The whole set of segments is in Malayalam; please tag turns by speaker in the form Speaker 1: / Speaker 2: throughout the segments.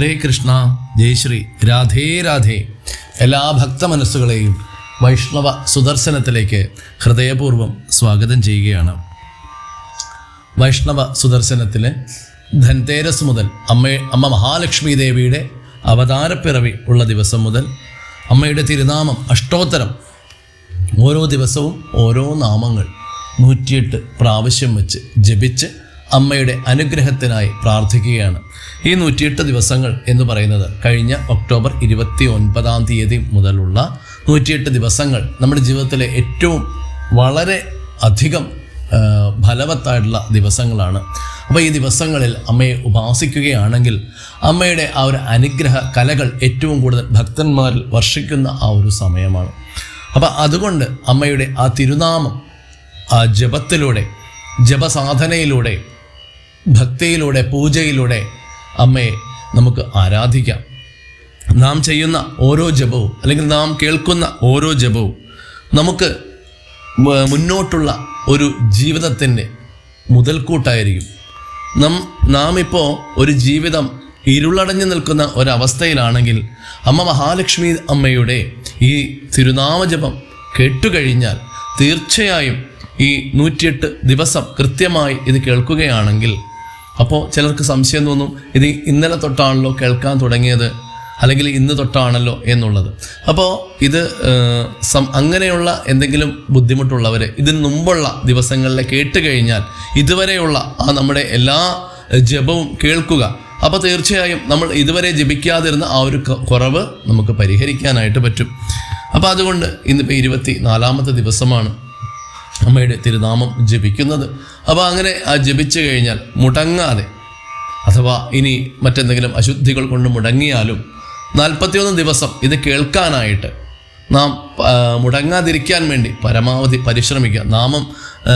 Speaker 1: ഹരേ കൃഷ്ണ ജയശ്രീ രാധേ രാധേ. എല്ലാ ഭക്ത മനസ്സുകളെയും വൈഷ്ണവ സുദർശനത്തിലേക്ക് ഹൃദയപൂർവം സ്വാഗതം ചെയ്യുകയാണ്. വൈഷ്ണവ സുദർശനത്തിലെ ധൻതേരസ് മുതൽ അമ്മ അമ്മ മഹാലക്ഷ്മി ദേവിയുടെ അവതാരപ്പിറവി ഉള്ള ദിവസം മുതൽ അമ്മയുടെ തിരുനാമം അഷ്ടോത്തരം. ഓരോ ദിവസവും ഓരോ നാമങ്ങൾ നൂറ്റിയെട്ട് പ്രാവശ്യം വെച്ച് ജപിച്ച് അമ്മയുടെ അനുഗ്രഹത്തിനായി പ്രാർത്ഥിക്കുകയാണ്. ഈ നൂറ്റിയെട്ട് ദിവസങ്ങൾ എന്ന് പറയുന്നത് കഴിഞ്ഞ ഒക്ടോബർ ഇരുപത്തി ഒൻപതാം തീയതി മുതലുള്ള നൂറ്റിയെട്ട് ദിവസങ്ങൾ. നമ്മുടെ ജീവിതത്തിലെ ഏറ്റവും വളരെ അധികം ഫലവത്തായിട്ടുള്ള ദിവസങ്ങളാണ്. അപ്പോൾ ഈ ദിവസങ്ങളിൽ അമ്മയെ ഉപാസിക്കുകയാണെങ്കിൽ അമ്മയുടെ ആ ഒരു അനുഗ്രഹ കലകൾ ഏറ്റവും കൂടുതൽ ഭക്തന്മാരിൽ വർഷിക്കുന്ന ആ ഒരു സമയമാണ്. അപ്പോൾ അതുകൊണ്ട് അമ്മയുടെ ആ തിരുനാമം ആ ജപത്തിലൂടെ ജപസാധനയിലൂടെ ഭക്തിയിലൂടെ പൂജയിലൂടെ അമ്മയെ നമുക്ക് ആരാധിക്കാം. നാം ചെയ്യുന്ന ഓരോ ജപവും അല്ലെങ്കിൽ നാം കേൾക്കുന്ന ഓരോ ജപവും നമുക്ക് മുന്നോട്ടുള്ള ഒരു ജീവിതത്തിന്റെ മുതൽക്കൂട്ടായിരിക്കും. നം നാം ഇപ്പോൾ ഒരു ജീവിതം ഇരുളടഞ്ഞു നിൽക്കുന്ന ഒരവസ്ഥയിലാണെങ്കിൽ അമ്മ മഹാലക്ഷ്മി അമ്മയുടെ ഈ തിരുനാമജപം കേട്ടുകഴിഞ്ഞാൽ തീർച്ചയായും ഈ നൂറ്റിയെട്ട് ദിവസം കൃത്യമായി ഇത് കേൾക്കുകയാണെങ്കിൽ അപ്പോൾ ചിലർക്ക് സംശയം തോന്നും ഇത് ഇന്നലെ തൊട്ടാണല്ലോ കേൾക്കാൻ തുടങ്ങിയത് അല്ലെങ്കിൽ ഇന്ന് തൊട്ടാണല്ലോ എന്നുള്ളത്. അപ്പോൾ ഇത് അങ്ങനെയുള്ള എന്തെങ്കിലും ബുദ്ധിമുട്ടുള്ളവർ ഇതിന് മുമ്പുള്ള ദിവസങ്ങളിൽ കേട്ട് കഴിഞ്ഞാൽ ഇതുവരെയുള്ള ആ നമ്മുടെ എല്ലാ ജപവും കേൾക്കുക. അപ്പോൾ തീർച്ചയായും നമ്മൾ ഇതുവരെ ജപിക്കാതിരുന്ന ആ ഒരു കുറവ് നമുക്ക് പരിഹരിക്കാനായിട്ട് പറ്റും. അപ്പോൾ അതുകൊണ്ട് ഇന്നിപ്പോൾ ഇരുപത്തി നാലാമത്തെ ദിവസമാണ്. അമ്മയുടെ തിരുനാമം ജപിക്കുന്നത്. അപ്പോൾ അങ്ങനെ ആ ജപിച്ചു കഴിഞ്ഞാൽ മുടങ്ങാതെ അഥവാ ഇനി മറ്റെന്തെങ്കിലും അശുദ്ധികൾ കൊണ്ട് മുടങ്ങിയാലും നാൽപ്പത്തിയൊന്ന് ദിവസം ഇത് കേൾക്കാനായിട്ട് നാം മുടങ്ങാതിരിക്കാൻ വേണ്ടി പരമാവധി പരിശ്രമിക്കുക. നാമം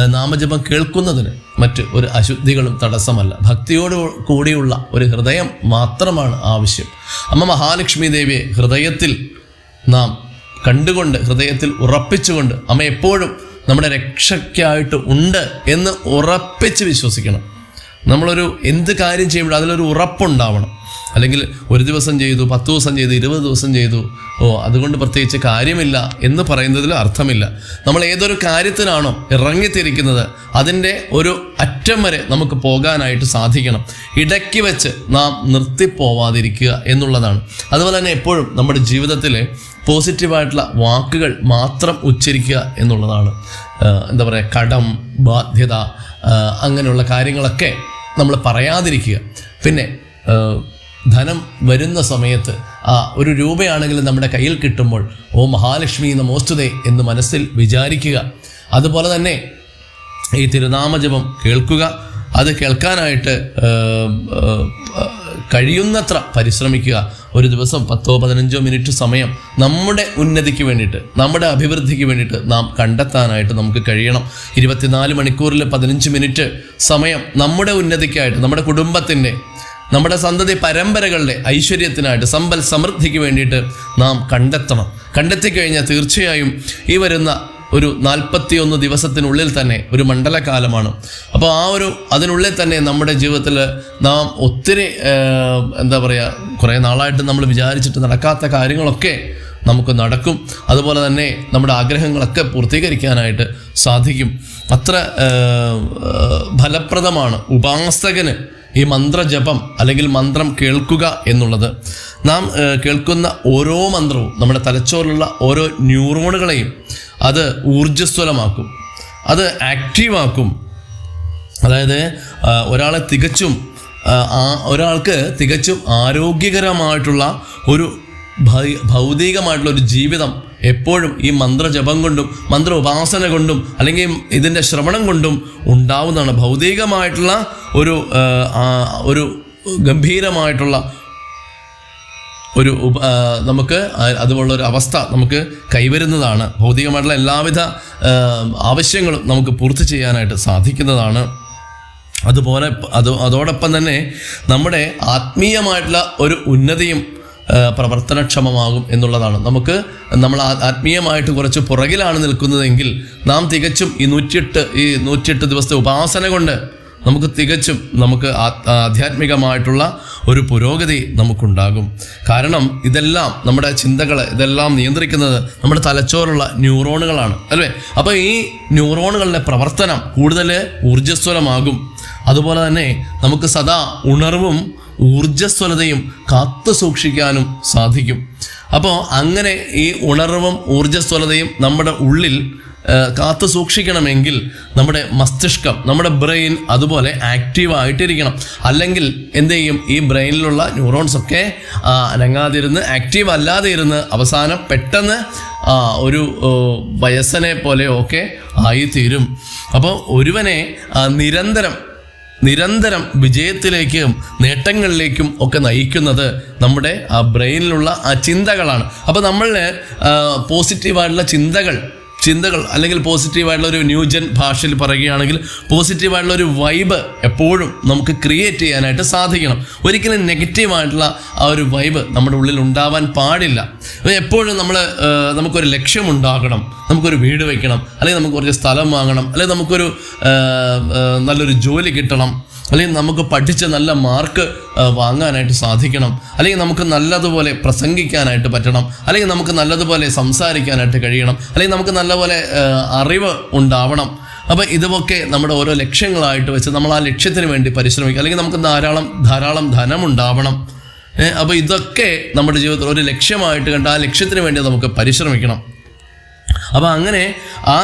Speaker 1: നാമജപം കേൾക്കുന്നതിന് മറ്റ് ഒരു അശുദ്ധികളും തടസ്സമല്ല. ഭക്തിയോട് കൂടിയുള്ള ഒരു ഹൃദയം മാത്രമാണ് ആവശ്യം. അമ്മ മഹാലക്ഷ്മി ദേവിയെ ഹൃദയത്തിൽ നാം കണ്ടുകൊണ്ട് ഹൃദയത്തിൽ ഉറപ്പിച്ചുകൊണ്ട് അമ്മ എപ്പോഴും നമ്മുടെ രക്ഷയ്ക്കായിട്ട് ഉണ്ട് എന്ന് ഉറപ്പിച്ച് വിശ്വസിക്കണം. നമ്മളൊരു എന്ത് കാര്യം ചെയ്യുമ്പോൾ അതിലൊരു ഉറപ്പുണ്ടാവണം. അല്ലെങ്കിൽ ഒരു ദിവസം ചെയ്തു പത്ത് ദിവസം ചെയ്തു ഇരുപത് ദിവസം ചെയ്തു ഓ അതുകൊണ്ട് പ്രത്യേകിച്ച് കാര്യമില്ല എന്ന് പറയുന്നതിൽ അർത്ഥമില്ല. നമ്മൾ ഏതൊരു കാര്യത്തിനാണോ ഇറങ്ങിത്തിരിക്കുന്നത് അതിന്റെ ഒരു അറ്റം വരെ നമുക്ക് പോകാനായിട്ട് സാധിക്കണം. ഇടയ്ക്ക് വെച്ച് നാം നിർത്തിപ്പോവാതിരിക്കുക എന്നുള്ളതാണ്. അതുപോലെ തന്നെ എപ്പോഴും നമ്മുടെ ജീവിതത്തിലെ പോസിറ്റീവായിട്ടുള്ള വാക്കുകൾ മാത്രം ഉച്ചരിക്കുക എന്നുള്ളതാണ് എന്താ പറയുക കടം ബാധ്യത അങ്ങനെയുള്ള കാര്യങ്ങളൊക്കെ നമ്മൾ പറയാതിരിക്കുക. പിന്നെ ധനം വരുന്ന സമയത്ത് ആ ഒരു രൂപയാണെങ്കിലും നമ്മുടെ കയ്യിൽ കിട്ടുമ്പോൾ ഓ മഹാലക്ഷ്മി നമോസ്തുതേ എന്ന് മനസ്സിൽ വിചാരിക്കുക. അതുപോലെ തന്നെ ഈ തിരുനാമജപം കേൾക്കുക. അത് കേൾക്കാനായിട്ട് കഴിയുന്നത്ര പരിശ്രമിക്കുക. ഒരു ദിവസം പത്തോ പതിനഞ്ചോ മിനിറ്റ് സമയം നമ്മുടെ ഉന്നതിക്ക് വേണ്ടിയിട്ട് നമ്മുടെ അഭിവൃദ്ധിക്ക് വേണ്ടിയിട്ട് നാം കണ്ടെത്താനായിട്ട് നമുക്ക് കഴിയണം. ഇരുപത്തിനാല് മണിക്കൂറിൽ പതിനഞ്ച് മിനിറ്റ് സമയം നമ്മുടെ ഉന്നതിക്കായിട്ട് നമ്മുടെ കുടുംബത്തിന്റെ നമ്മുടെ സന്തതി പരമ്പരകളുടെ ഐശ്വര്യത്തിനായിട്ട് സമ്പൽ സമൃദ്ധിക്ക് വേണ്ടിയിട്ട് നാം കണ്ടെത്തണം. കണ്ടെത്തി കഴിഞ്ഞാൽ തീർച്ചയായും ഈ വരുന്ന ഒരു നാൽപ്പത്തിയൊന്ന് ദിവസത്തിനുള്ളിൽ തന്നെ ഒരു മണ്ഡലകാലമാണ്. അപ്പോൾ ആ ഒരു അതിനുള്ളിൽ തന്നെ നമ്മുടെ ജീവിതത്തിൽ നാം ഒത്തിരി എന്താ പറയുക കുറേ നാളായിട്ട് നമ്മൾ വിചാരിച്ചിട്ട് നടക്കാത്ത കാര്യങ്ങളൊക്കെ നമുക്ക് നടക്കും. അതുപോലെ തന്നെ നമ്മുടെ ആഗ്രഹങ്ങളൊക്കെ പൂർത്തീകരിക്കാനായിട്ട് സാധിക്കും. അത്ര ഫലപ്രദമാണ് ഉപാസകന് ഈ മന്ത്രജപം അല്ലെങ്കിൽ മന്ത്രം കേൾക്കുക എന്നുള്ളത്. നാം കേൾക്കുന്ന ഓരോ മന്ത്രവും നമ്മുടെ തലച്ചോറിലുള്ള ഓരോ ന്യൂറോണുകളെയും അത് ഊർജസ്വലമാക്കും. അത് ആക്റ്റീവാക്കും. അതായത് ഒരാളെ തികച്ചും ഒരാൾക്ക് തികച്ചും ആരോഗ്യകരമായിട്ടുള്ള ഒരു ഭൗതികമായിട്ടുള്ള ഒരു ജീവിതം എപ്പോഴും ഈ മന്ത്രജപം കൊണ്ടും മന്ത്ര ഉപാസന കൊണ്ടും അല്ലെങ്കിൽ ഇതിന്റെ ശ്രവണം കൊണ്ടും ഉണ്ടാവുന്നതാണ്. ഭൗതികമായിട്ടുള്ള ഒരു ഒരു ഗംഭീരമായിട്ടുള്ള ഒരു നമുക്ക് അതുപോലുള്ള ഒരു അവസ്ഥ നമുക്ക് കൈവരുന്നതാണ്. ഭൗതികമായിട്ടുള്ള എല്ലാവിധ ആവശ്യങ്ങളും നമുക്ക് പൂർത്തി ചെയ്യാനായിട്ട് സാധിക്കുന്നതാണ്. അതുപോലെ അത് അതോടൊപ്പം തന്നെ നമ്മുടെ ആത്മീയമായിട്ടുള്ള ഒരു ഉന്നതിയും പ്രവർത്തനക്ഷമമാകും എന്നുള്ളതാണ്. നമുക്ക് നമ്മൾ ആത്മീയമായിട്ട് കുറച്ച് പുറകിലാണ് നിൽക്കുന്നതെങ്കിൽ നാം തികച്ചും ഈ നൂറ്റിയെട്ട് ഈ നൂറ്റിയെട്ട് ദിവസത്തെ ഉപാസന കൊണ്ട് നമുക്ക് തികച്ചും നമുക്ക് ആധ്യാത്മികമായിട്ടുള്ള ഒരു പുരോഗതി നമുക്കുണ്ടാകും. കാരണം ഇതെല്ലാം നമ്മുടെ ചിന്തകൾ ഇതെല്ലാം നിയന്ത്രിക്കുന്നത് നമ്മുടെ തലച്ചോറുള്ള ന്യൂറോണുകളാണ് അല്ലേ? അപ്പോൾ ഈ ന്യൂറോണുകളുടെ പ്രവർത്തനം കൂടുതൽ ഊർജസ്വലമാകും. അതുപോലെ തന്നെ നമുക്ക് സദാ ഉണർവും ഊർജസ്വലതയും കാത്തു സൂക്ഷിക്കാനും സാധിക്കും. അപ്പോൾ അങ്ങനെ ഈ ഉണർവും ഊർജസ്വലതയും നമ്മുടെ ഉള്ളിൽ കാത്തു സൂക്ഷിക്കണമെങ്കിൽ നമ്മുടെ മസ്തിഷ്കം നമ്മുടെ ബ്രെയിൻ അതുപോലെ ആക്റ്റീവ് ആയിട്ടിരിക്കണം. അല്ലെങ്കിൽ എന്ത് ചെയ്യും? ഈ ബ്രെയിനിലുള്ള ന്യൂറോൺസ് ഒക്കെ അനങ്ങാതിരുന്ന് ആക്റ്റീവ് അല്ലാതെ ഇരുന്ന് അവസാനം പെട്ടെന്ന് ഒരു വയസ്സനെ പോലെയോ ഒക്കെ ആയിത്തീരും. അപ്പോൾ ഒരുവനെ നിരന്തരം നിരന്തരം വിജയത്തിലേക്കും നേട്ടങ്ങളിലേക്കും ഒക്കെ നയിക്കുന്നത് നമ്മുടെ ആ ബ്രെയിനിലുള്ള ആ ചിന്തകളാണ്. അപ്പോൾ നമ്മളിൽ പോസിറ്റീവായിട്ടുള്ള ചിന്തകൾ ചിന്തകൾ അല്ലെങ്കിൽ പോസിറ്റീവായിട്ടുള്ള ഒരു ന്യൂജൻ ഭാഷയിൽ പറയുകയാണെങ്കിൽ പോസിറ്റീവായിട്ടുള്ള ഒരു വൈബ് എപ്പോഴും നമുക്ക് ക്രിയേറ്റ് ചെയ്യാനായിട്ട് സാധിക്കണം. ഒരിക്കലും നെഗറ്റീവായിട്ടുള്ള ആ ഒരു വൈബ് നമ്മുടെ ഉള്ളിൽ ഉണ്ടാവാൻ പാടില്ല. എപ്പോഴും നമ്മൾ നമുക്കൊരു ലക്ഷ്യമുണ്ടാകണം. നമുക്കൊരു വീട് വയ്ക്കണം അല്ലെങ്കിൽ നമുക്ക് കുറച്ച് സ്ഥലം വാങ്ങണം. അല്ലെങ്കിൽ നമുക്കൊരു നല്ലൊരു ജോലി കിട്ടണം. അല്ലെങ്കിൽ നമുക്ക് പഠിച്ച് നല്ല മാർക്ക് വാങ്ങാനായിട്ട് സാധിക്കണം. അല്ലെങ്കിൽ നമുക്ക് നല്ലതുപോലെ പ്രസംഗിക്കാനായിട്ട് പറ്റണം. അല്ലെങ്കിൽ നമുക്ക് നല്ലതുപോലെ സംസാരിക്കാനായിട്ട് കഴിയണം. അല്ലെങ്കിൽ നമുക്ക് നല്ലപോലെ അറിവ് ഉണ്ടാവണം. അപ്പോൾ ഇതൊക്കെ നമ്മുടെ ഓരോ ലക്ഷ്യങ്ങളായിട്ട് വെച്ച് നമ്മൾ ആ ലക്ഷ്യത്തിന് വേണ്ടി പരിശ്രമിക്കുക. അല്ലെങ്കിൽ നമുക്ക് ധാരാളം ധാരാളം ധനം ഉണ്ടാവണം. അപ്പോൾ ഇതൊക്കെ നമ്മുടെ ജീവിതത്തിൽ ഒരു ലക്ഷ്യമായിട്ട് കണ്ട് ആ ലക്ഷ്യത്തിന് വേണ്ടി നമുക്ക് പരിശ്രമിക്കണം. അപ്പോൾ അങ്ങനെ ആ,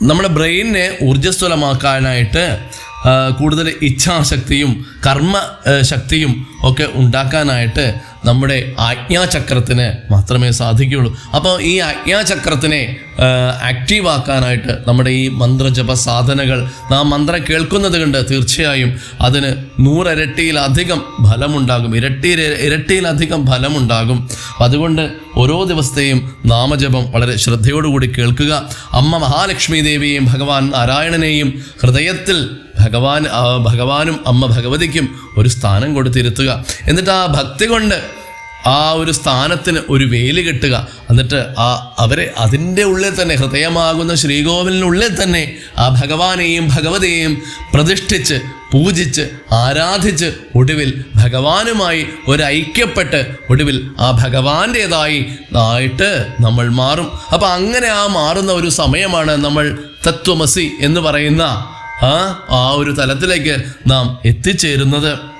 Speaker 1: നമ്മുടെ ബ്രെയിനിനെ ഊർജസ്വലമാക്കാനായിട്ട് കൂടുതൽ ഇച്ഛാശക്തിയും കർമ്മ ശക്തിയും ഒക്കെ ഉണ്ടാക്കാനായിട്ട് നമ്മുടെ ആജ്ഞാചക്രത്തിന് മാത്രമേ സാധിക്കുകയുള്ളൂ. അപ്പോൾ ഈ ആജ്ഞാചക്രത്തിനെ ആക്റ്റീവ് ആക്കാനായിട്ട് നമ്മുടെ ഈ മന്ത്രജപ സാധനകൾ നാം മന്ത്രം കേൾക്കുന്നത് കൊണ്ട് തീർച്ചയായും അതിന് നൂറരട്ടിയിലധികം ഫലമുണ്ടാകും. ഇരട്ടി ഇരട്ടിയിലധികം ഫലമുണ്ടാകും. അതുകൊണ്ട് ഓരോ ദിവസത്തെയും നാമജപം വളരെ ശ്രദ്ധയോടുകൂടി കേൾക്കുക. അമ്മ മഹാലക്ഷ്മി ദേവിയെയും ഭഗവാൻ നാരായണനെയും ഹൃദയത്തിൽ ഭഗവാൻ ഭഗവാനും അമ്മ ഭഗവതിക്കും ഒരു സ്ഥാനം കൊടുത്തിരുത്തുക. എന്നിട്ട് ആ ഭക്തി കൊണ്ട് ആ ഒരു സ്ഥാനത്തിന് ഒരു വേലി കെട്ടുക. എന്നിട്ട് ആ അവരെ അതിന്റെ ഉള്ളിൽ തന്നെ ഹൃദയമാകുന്ന ശ്രീകോവിലിനുള്ളിൽ തന്നെ ആ ഭഗവാനെയും ഭഗവതിയെയും പ്രതിഷ്ഠിച്ച് പൂജിച്ച് ആരാധിച്ച് ഒടുവിൽ ഭഗവാനുമായി ഒരു ഐക്യപ്പെട്ട് ഒടുവിൽ ആ ഭഗവാന്റേതായി ആയിട്ട് നമ്മൾ മാറും. അപ്പം അങ്ങനെ ആ മാറുന്ന ഒരു സമയമാണ് നമ്മൾ തത്വമസി എന്ന് പറയുന്ന ആ ആ ഒരു തലത്തിലേക്ക് നാം എത്തിച്ചേരുന്നത്.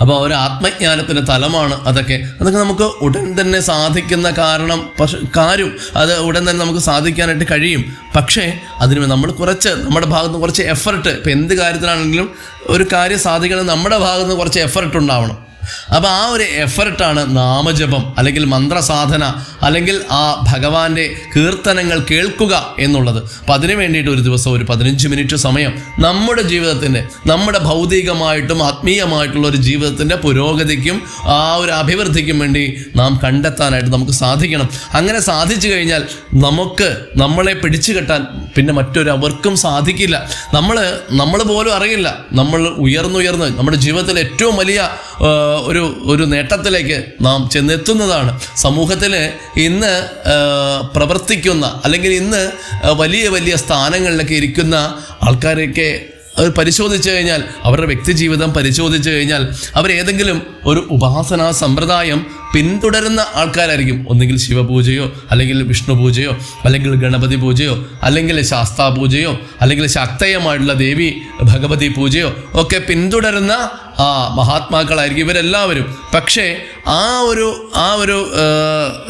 Speaker 1: അപ്പോൾ ഒരു ആത്മജ്ഞാനത്തിന്റെ തലമാണ് അതൊക്കെ. അതൊക്കെ നമുക്ക് ഉടൻ തന്നെ സാധിക്കുന്ന കാരണം പക്ഷെ കാര്യം അത് ഉടൻ തന്നെ നമുക്ക് സാധിക്കാനായിട്ട് കഴിയും. പക്ഷേ അതിന് നമ്മൾ കുറച്ച് നമ്മുടെ ഭാഗത്ത് കുറച്ച് എഫർട്ട് ഇപ്പം എന്ത് കാര്യത്തിലാണെങ്കിലും ഒരു കാര്യം സാധിക്കണമെങ്കിൽ നമ്മുടെ ഭാഗത്ത് കുറച്ച് എഫർട്ട് ഉണ്ടാവണം. അപ്പോൾ ആ ഒരു എഫർട്ടാണ് നാമജപം അല്ലെങ്കിൽ മന്ത്രസാധന അല്ലെങ്കിൽ ആ ഭഗവാന്റെ കീർത്തനങ്ങൾ കേൾക്കുക എന്നുള്ളത്. അപ്പം അതിനു വേണ്ടിയിട്ട് ഒരു ദിവസം ഒരു പതിനഞ്ച് മിനിറ്റ് സമയം നമ്മുടെ ജീവിതത്തിന്റെ നമ്മുടെ ഭൗതികമായിട്ടും ആത്മീയമായിട്ടുള്ള ഒരു ജീവിതത്തിന്റെ പുരോഗതിക്കും ആ ഒരു അഭിവൃദ്ധിക്കും വേണ്ടി നാം കണ്ടെത്താനായിട്ട് നമുക്ക് സാധിക്കണം. അങ്ങനെ സാധിച്ചു കഴിഞ്ഞാൽ നമുക്ക് നമ്മളെ പിടിച്ചു കെട്ടാൻ പിന്നെ മറ്റൊരവർക്കും സാധിക്കില്ല. നമ്മൾ നമ്മൾ പോലും അറിയില്ല. നമ്മൾ ഉയർന്നുയർന്ന് നമ്മുടെ ജീവിതത്തിൽ ഏറ്റവും വലിയ ഒരു ഒരു നേട്ടത്തിലേക്ക് നാം ചെന്നെത്തുന്നതാണ്. സമൂഹത്തിൽ ഇന്ന് പ്രവർത്തിക്കുന്ന അല്ലെങ്കിൽ ഇന്ന് വലിയ വലിയ സ്ഥാനങ്ങളിലൊക്കെ ഇരിക്കുന്ന ആൾക്കാരെയൊക്കെ അത് പരിശോധിച്ചു കഴിഞ്ഞാൽ അവരുടെ വ്യക്തിജീവിതം പരിശോധിച്ചു കഴിഞ്ഞാൽ അവരേതെങ്കിലും ഒരു ഉപാസനാ സമ്പ്രദായം പിന്തുടരുന്ന ആൾക്കാരായിരിക്കും. ഒന്നുകിൽ ശിവപൂജയോ അല്ലെങ്കിൽ വിഷ്ണു പൂജയോ അല്ലെങ്കിൽ ഗണപതി പൂജയോ അല്ലെങ്കിൽ ശാസ്താ പൂജയോ അല്ലെങ്കിൽ ശക്തയമായിട്ടുള്ള ദേവി ഭഗവതി പൂജയോ ഒക്കെ പിന്തുടരുന്ന ആ മഹാത്മാക്കളായിരിക്കും ഇവരെല്ലാവരും. പക്ഷേ ആ ഒരു ആ ഒരു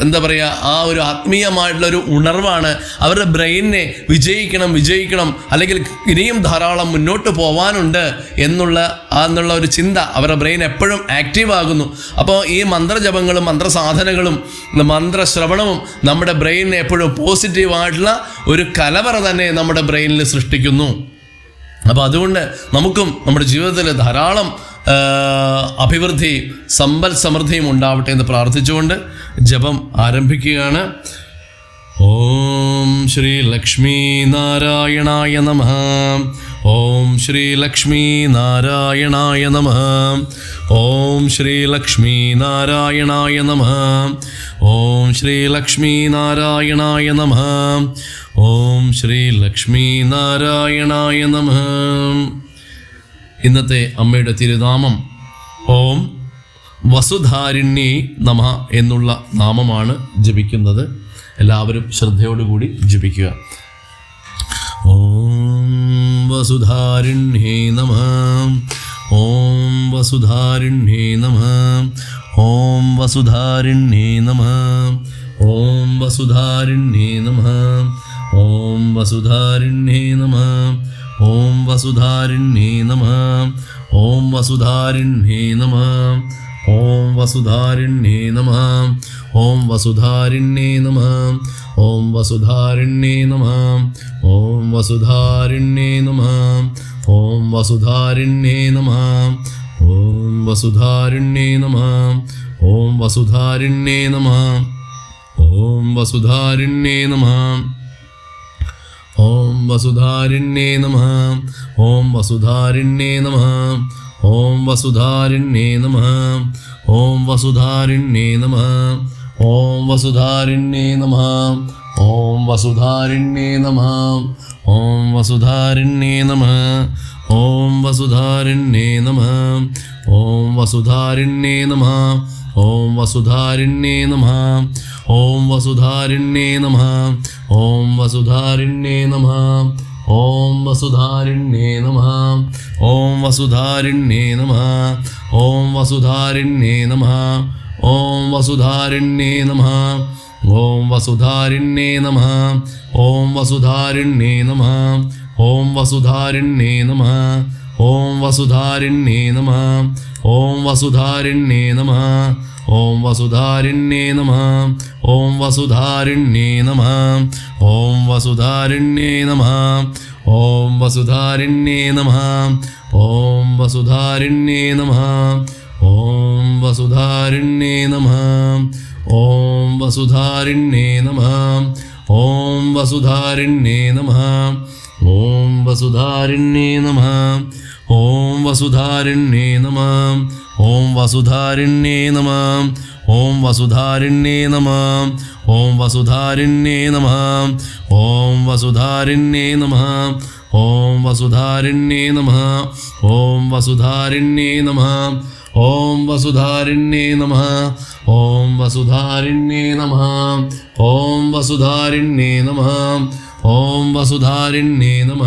Speaker 1: എന്താ പറയുക ആ ഒരു ആത്മീയമായിട്ടുള്ള ഒരു ഉണർവാണ് അവരുടെ ബ്രെയിനിനെ വിജയിക്കണം വിജയിക്കണം അല്ലെങ്കിൽ ഇനിയും ധാരാളം മുന്നോട്ട് പോവാനുണ്ട് എന്നുള്ള എന്നുള്ള ഒരു ചിന്ത അവരുടെ ബ്രെയിൻ എപ്പോഴും ആക്റ്റീവ് ആകുന്നു അപ്പോൾ ഈ മന്ത്രജപങ്ങളും മന്ത്രസാധനകളും മന്ത്രശ്രവണവും നമ്മുടെ ബ്രെയിനിനെ എപ്പോഴും പോസിറ്റീവായിട്ടുള്ള ഒരു കലവറ തന്നെ നമ്മുടെ ബ്രെയിനിൽ സൃഷ്ടിക്കുന്നു. അപ്പോൾ അതുകൊണ്ട് നമുക്കും നമ്മുടെ ജീവിതത്തിൽ ധാരാളം ആ, അഭിവൃദ്ധിയും സമ്പൽ സമൃദ്ധിയും ഉണ്ടാവട്ടെ എന്ന് പ്രാർത്ഥിച്ചുകൊണ്ട് ജപം ആരംഭിക്കുകയാണ്. ഓം ശ്രീ ലക്ഷ്മി നാരായണായ നമ. ഓം ശ്രീ ലക്ഷ്മി നാരായണായ നമ. ഓം ശ്രീ ലക്ഷ്മി നാരായണായ നമ. ഓം ശ്രീ ലക്ഷ്മി നാരായണായ നമ. ഓം ശ്രീ ലക്ഷ്മി നാരായണായ നമ. ഇന്നത്തെ അമ്മയുടെ തിരുനാമം ഓം വസുധാരിണ്യേ നമ എന്നുള്ള നാമമാണ് ജപിക്കുന്നത്. എല്ലാവരും ശ്രദ്ധയോടുകൂടി ജപിക്കുക. ഓം വസുധാരിണ്യേ നമ. ഓം വസുധാരിണ്യേ നമ. ഓം വസുധാരിണ്യേ നമ. ഓം വസുധാരിണ്യേ നമ. ഓം വസുധാരിണ്യേ നമ. വസുധാരിണ്യേ നമ ഓം വസുധാരിണ്യേ നമ ഓം വസുധാരിണ്യേ നമ ഓം വസുധാരിണ്യേ നമ ഓം വസുധാരിണ്യേ നമ ഓം വസുധാരിണ്യേ നമ ഓം വസുധാരിണ്യേ നമ ഓം വസുധാരിണ്യേ നമ ഓം വസുധാരിണ്യേ നമ ഓം വസുധാരിണ്യേ നമ ഓം വസുധാരിണ്യേ നമ. ഓം വസുധാരിണ്യേ നമ. ഓം വസുധാരിണ്യേ നമ. ഓം വസുധാരിണ്യേ നമ. ഓം വസുധാരിണ്യേ നമ. ഓം വസുധാരിണ്യേ നമ. ഓം വസുധാരിണ്യേ നമ. ഓം വസുധാരിണ്യേ നമ. ഓം വസുധാരിണ്യേ നമ. ഓം വസുധാരിണ്യേ നമ ഓം വസുധാരിണ്യേ നമ ഓം വസുധാരിണ്യേ നമ ഓം വസുധാരിണ്യേ നമ ഓം വസുധാരിണ്യേ നമ ഓം വസുധാരിണ്യേ നമ ഓം വസുധാരിണ്യേ നമ ഓം വസുധാരിണ്യേ നമ ഓം വസുധാരിണ്യേ നമ ഓം വസുധാരിണ്യേ നമ ഓം വസുധാരിണ്യേ നമ ഓം വസുധാരിണ്യേ നമ ഓം വസുധാരിണ്യേ നമ ഓം വസുധാരിണ്യേ നമ ഓം വസുധാരിണ്യേ നമ ഓം വസുധാരിണ്യേ നമ ഓം വസുധാരിണ്യേ നമ ഓം വസുധാരിണ്യേ നമ ഓം വസുധാരിണ്യേ നമ ഓം വസുധാരിണ്യേ നമ ഓം വസുധാരിണ്യേ നമ ഓം വസുധാരിണ്യേ നമ ഓം വസുധാരിണ്യേ നമ ഓം വസുധാരിണ്യേ നമ ഓം വസുധാരിണ്യേ നമ ഓം വസുധാരിണ്യേ നമ ഓം വസുധാരിണ്യേ നമ ഓം വസുധാരിണ്യേ നമ ഓം വസുധാരിണ്യേ നമ ഓം വസുധാരിണ്യേ നമ ഓം വസുധാരിണ്യേ നമ ഓം വസുധാരിണ്യേ നമ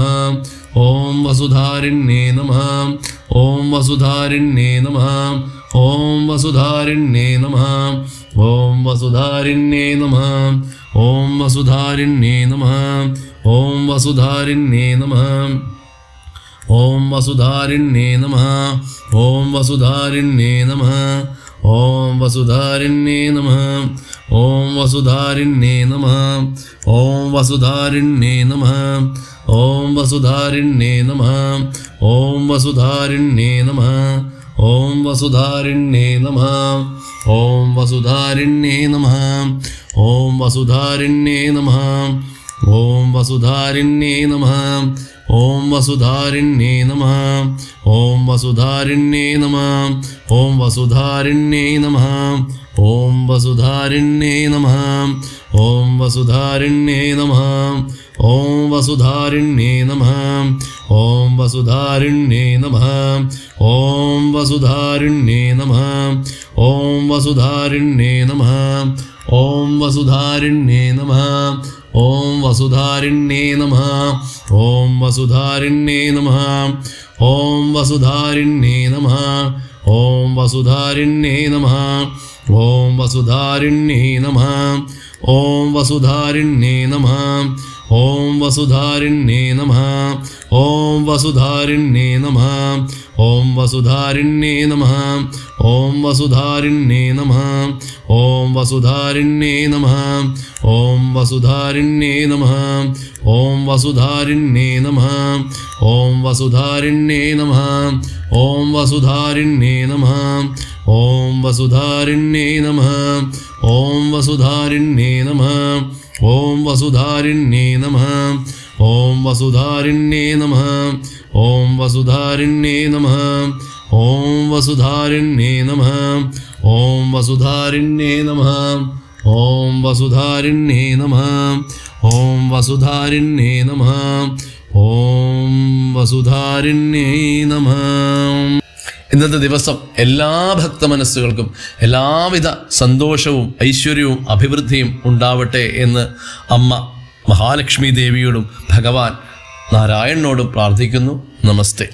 Speaker 1: ഓം വസുധാരിണ്യേ നമ. ഓം വസുധാരിണ്യേ നമ. ഓം വസുധാരിണ്യേ നമ. ഓം വസുധാരിണ്യേ നമ. ഓം വസുധാരിണ്യേ നമ. ഓം വസുധാരിണ്യേ നമ. ഓം വസുധാരിണ്യേ നമ. ഓം വസുധാരിണ്യേ നമ. ഓം വസുധാരിണ്യേ നമ. ഓം വസുധാരിണ്യേ നമ ഓം വസുധാരിണ്യേ നമ ഓം വസുധാരിണ്യേ നമ ഓം വസുധാരിണ്യേ നമ ഓം വസുധാരിണ്യേ നമ ഓം വസുധാരിണ്യേ നമ ഓം വസുധാരിണ്യേ നമ ഓം വസുധാരിണ്യേ നമ ഓം വസുധാരിണ്യേ നമ ഓം വസുധാരിണ്യേ നമ ഓം വസുധാരിണ്യേ നമ ഓം വസുധാരിണ്യേ നമ ഓം വസുധാരിണ്യേ നമ ഓം വസുധാരിണ്യേ നമ ഓം വസുധാരിണ്യേ നമ ഓം വസുധാരിണ്യേ നമ ഓം വസുധാരിണ്യേ നമ ഓം വസുധാരിണ്യേ നമ ഓം വസുധാരിണ്യേ നമ ഓം വസുധാരിണ്യേ നമ ഓം വസുധാരിണ്യേ നമ ഓം വസുധാരിണ്യേ നമ ॐ वसुधारिण्ये नमः। ॐ वसुधारिण्ये नमः। ॐ वसुधारिण्ये नमः। ॐ वसुधारिण्ये नमः। ॐ वसुधारिण्ये नमः ॐ वसुधारिण्ये नमः ॐ वसुधारिण्ये नमः ॐ वसुधारिण्ये नमः ॐ वसुधारिण्ये नमः ॐ वसुधारिण्ये नमः ॐ वसुधारिण्ये नमः ॐ वसुधारिण्ये नमः ॐ वसुधारिण्ये नमः ॐ वसुधारिण्ये नमः ॐ वसुधारिण्ये नमः ഓം വസുധാരിണ്യേ നമ. ഓം വസുധാരിണ്യേ നമ. ഓം വസുധാരിണ്യേ നമ. ഓം വസുധാരിണ്യേ നമ. ഓം വസുധാരിണ്യേ നമ. ഓം വസുധാരിണ്യേ നമ. ഇന്നത്തെ ദിവസം എല്ലാ ഭക്ത മനസ്സുകൾക്കും എല്ലാവിധ സന്തോഷവും ഐശ്വര്യവും അഭിവൃദ്ധിയും ഉണ്ടാവട്ടെ എന്ന് അമ്മ മഹാലക്ഷ്മി ദേവിയോടും ഭഗവാൻ നാരായണനോടും പ്രാർത്ഥിക്കുന്നു. നമസ്തേ.